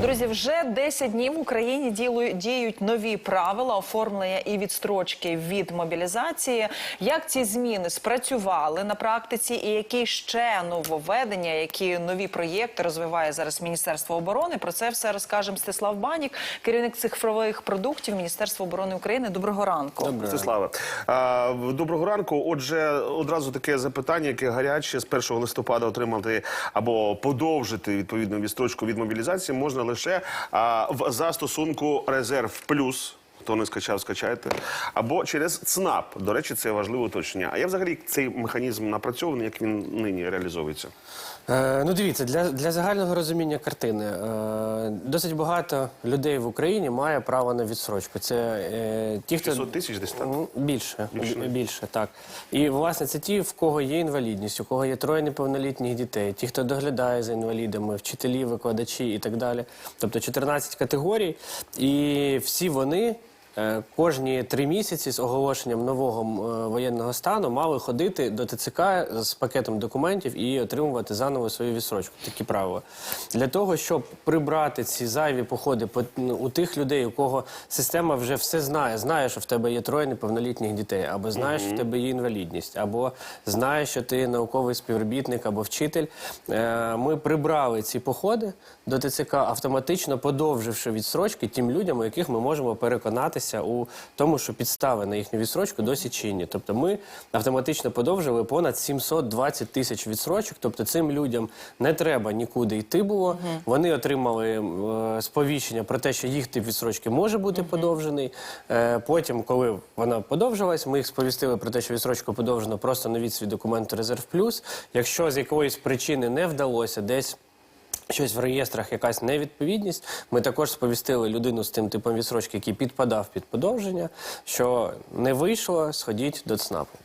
Друзі, вже 10 днів в Україні діють нові правила оформлення і відстрочки від мобілізації. Як ці зміни спрацювали на практиці, і які ще нововведення, які нові проєкти розвиває зараз Міністерство оборони? Про це все розкаже Мстислав Банік, керівник цифрових продуктів Міністерства оборони України. Доброго ранку. Ростиславе, доброго ранку. Отже, одразу таке запитання, яке гаряче з 1 листопада отримати або подовжити відповідну відстрочку від мобілізації можна лише а, в застосунку резерв плюс. Хто не скачав, скачайте. Або через ЦНАП. До речі, це важливе уточнення. А я взагалі цей механізм напрацьований, як він нині реалізовується. Е, ну, дивіться, для, для загального розуміння картини е, досить багато людей в Україні має право на відсрочку. Це е, ті, хто 600 тисяч десь так? Більше, Більше, більше, більше, так. І власне це ті, в кого є інвалідність, у кого є троє неповнолітніх дітей, ті, хто доглядає за інвалідами, вчителі, викладачі і так далі. Тобто 14 категорій, і всі вони. Е, Кожні три місяці з оголошенням нового е, воєнного стану мали ходити до ТЦК з пакетом документів і отримувати заново свою відсрочку. Такі правила для того, щоб прибрати ці зайві походи у тих людей, у кого система вже все знає, знає, що в тебе є троє неповнолітніх дітей, або знає, що в тебе є інвалідність, або знає, що ти науковий співробітник або вчитель. Е, Ми прибрали ці походи до ТЦК, автоматично подовживши відсрочки тим людям, у яких ми можемо переконатися у тому, що підстави на їхню відсрочку досі чинні. Тобто ми автоматично подовжили понад 720 тисяч відсрочок. Тобто цим людям не треба нікуди йти було. Вони отримали е, сповіщення про те, що їх тип відсрочки може бути подовжений. Е, потім, коли вона подовжилась, ми їх сповістили про те, що відсрочку подовжено, просто навіть свій документ резерв плюс. Якщо з якоїсь причини не вдалося десь. Щось в реєстрах, якась невідповідність. Ми також сповістили людину з тим типом відсрочки, який підпадав під подовження, що не вийшло, сходіть до ЦНАПу.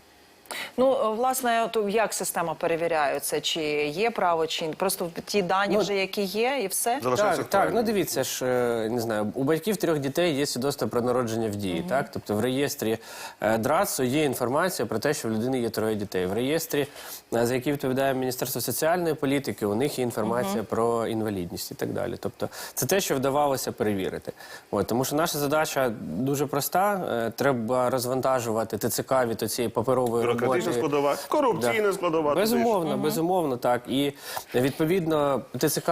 Ну власне, от як система перевіряє це? Чи є право, чи ні? просто ті дані Ну, вже які є, і все. Так, так, ну дивіться ж, е, не знаю, у батьків трьох дітей є свідоцтво про народження в дії, так? Тобто в реєстрі е, ДРАЦу є інформація про те, що в людини є троє дітей. В реєстрі, е, за який відповідає Міністерство соціальної політики, у них є інформація про інвалідність і так далі. Тобто це те, що вдавалося перевірити. От, тому що наша задача дуже проста. Треба розвантажувати ТЦК від цієї паперової Бюрократична роботи. складова, корупційна Да. складова. Безумовно, безумовно, так. І відповідно ТЦК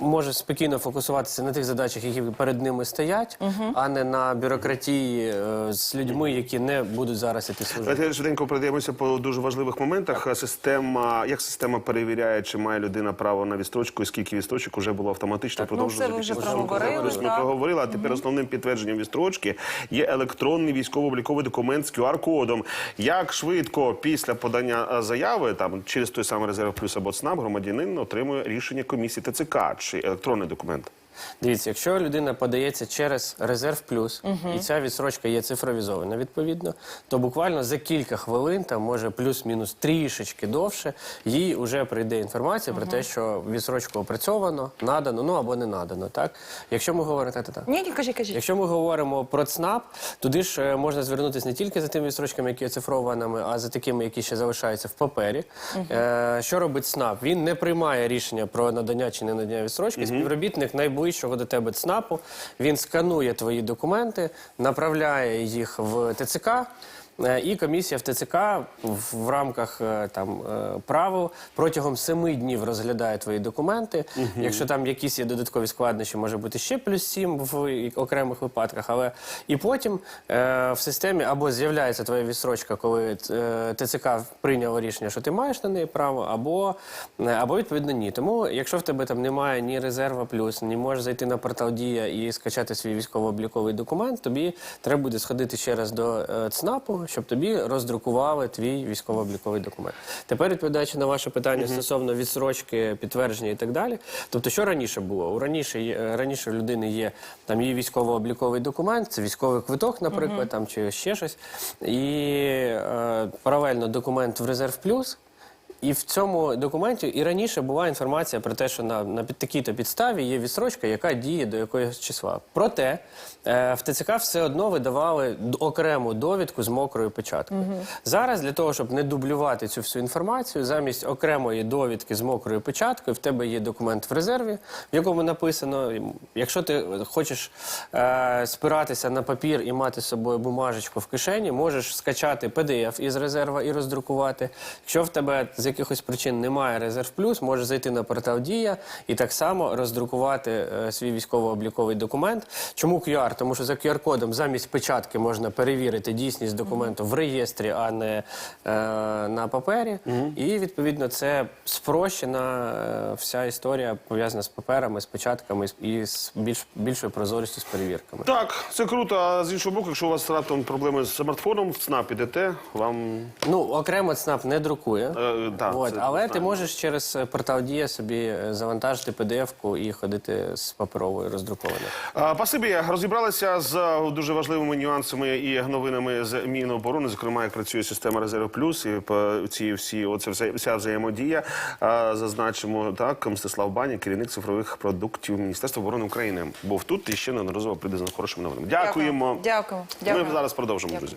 може спокійно фокусуватися на тих задачах, які перед ними стоять, а не на бюрократії е, з людьми, які не будуть зараз іти служити. Давайте швиденько пройдемося по дуже важливих моментах. Система, як система перевіряє, чи має людина право на відстрочку, і скільки відстрочок вже було автоматично Так, ну, це ви вже проговорили. Ми проговорили, а тепер основним підтвердженням відстрочки є електронний військово-обліковий документ з QR-кодом. Як швидко після подання заяви, там через той самий резерв плюс або ЦНАП, громадянин отримує рішення комісії ТЦК чи електронний документ. Дивіться, якщо людина подається через резерв плюс, і ця відсрочка є цифровізована відповідно, то буквально за кілька хвилин, там може плюс-мінус трішечки довше, їй вже прийде інформація про те, що відсрочку опрацьовано, надано, ну або не надано. Так, якщо ми говоримо так, так. Ні, ні, кажіть, кажіть. Якщо ми говоримо про ЦНАП, туди ж е, можна звернутися не тільки за тими відстрочками, які оцифрованими, а за такими, які ще залишаються в папері. Е, що робить ЦНАП? Він не приймає рішення про надання чи не надання відстрочки. Співробітник найближчого до тебе ЦНАПу він сканує твої документи, направляє їх в ТЦК. Е, І комісія в ТЦК в, рамках е, там е, правил протягом семи днів розглядає твої документи. Якщо там якісь є додаткові складнощі, може бути ще плюс сім в окремих випадках. Але і потім е, в системі або з'являється твоя відсрочка, коли ТЦК прийняло рішення, що ти маєш на неї право, або, або відповідно ні. Тому, якщо в тебе там немає ні резерва плюс, ні можеш зайти на портал Дія і скачати свій військово-обліковий документ, тобі треба буде сходити ще раз до е, Щоб тобі роздрукували твій військово-обліковий документ. Тепер відповідаючи на ваше питання стосовно відсрочки, підтвердження і так далі. Тобто, що раніше було? У раніше раніше у людини є там її військово-обліковий документ, це військовий квиток, наприклад, там чи ще щось, і е, паралельно документ в резерв плюс. І в цьому документі і раніше була інформація про те, що на, на під такій-то підставі є відстрочка, яка діє до якогось числа. Проте е, в ТЦК все одно видавали окрему довідку з мокрою печаткою. Зараз для того, щоб не дублювати цю всю інформацію, замість окремої довідки з мокрою печаткою, в тебе є документ в резерві, в якому написано, якщо ти хочеш е, спиратися на папір і мати з собою бумажечку в кишені, можеш скачати PDF із резерва і роздрукувати. Якщо в тебе з якихось причин немає резерв плюс, можеш зайти на портал Дія і так само роздрукувати е, свій військово-обліковий документ. Чому QR? Тому що за QR-кодом замість печатки можна перевірити дійсність документу в реєстрі, а не е, на папері. І відповідно це спрощена е, вся історія пов'язана з паперами, з печатками і з більш більшою прозорістю з перевірками. Так, це круто. А з іншого боку, якщо у вас раптом проблеми з смартфоном, в ЦНАП ідете, вам Ну, окремо ЦНАП не друкує. Е, да, От, це але ти можеш через е, портал Дія собі е, завантажити PDF-ку і ходити з паперовою роздрукованою. А, Пасибі, розібралися з е, дуже важливими нюансами і новинами з Міноборони, зокрема, як працює система резерв плюс і по ці всі оце вся, вся взаємодія. А, Зазначимо так, Мстислав Баня, керівник цифрових продуктів Міністерства оборони України, був тут і ще неодноразово прийде з хорошими новинами. Дякуємо. Дякуємо. Ми зараз продовжимо, Дякую. друзі.